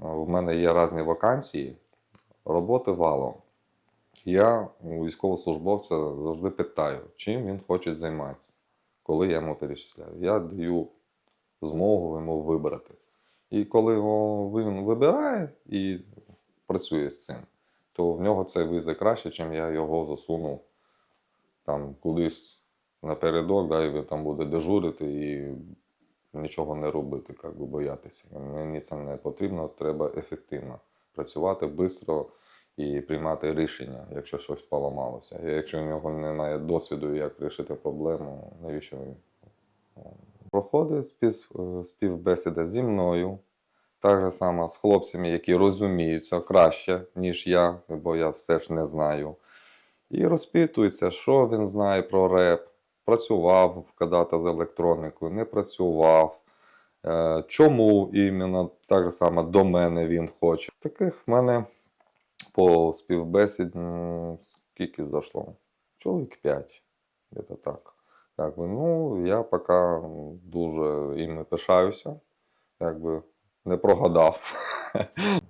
У мене є різні вакансії, роботи валом. Я у військовослужбовця завжди питаю, чим він хоче займатися, коли я йому перечисляю. Я даю змогу йому вибрати. І коли він вибирає і працює з цим, то в нього це вийде краще, чим я його засуну там кудись напередок, да, і він там буде дежурити і нічого не робити, як би боятися. Мені це не потрібно, треба ефективно працювати швидко і приймати рішення, якщо щось поламалося. І якщо в нього немає досвіду, як вирішити проблему, навіщо він? Проходить спів, е, співбесіда зі мною, так же само з хлопцями, які розуміються краще, ніж я, бо я все ж не знаю. І розпитується, що він знає про реп, працював когда-то з електроникою, не працював, е, чому іменно так само до мене він хоче. Таких в мене по співбесід скільки зайшло? Чоловік 5, десь так. Якби, ну, я поки дуже іми пишаюся, якби не прогадав.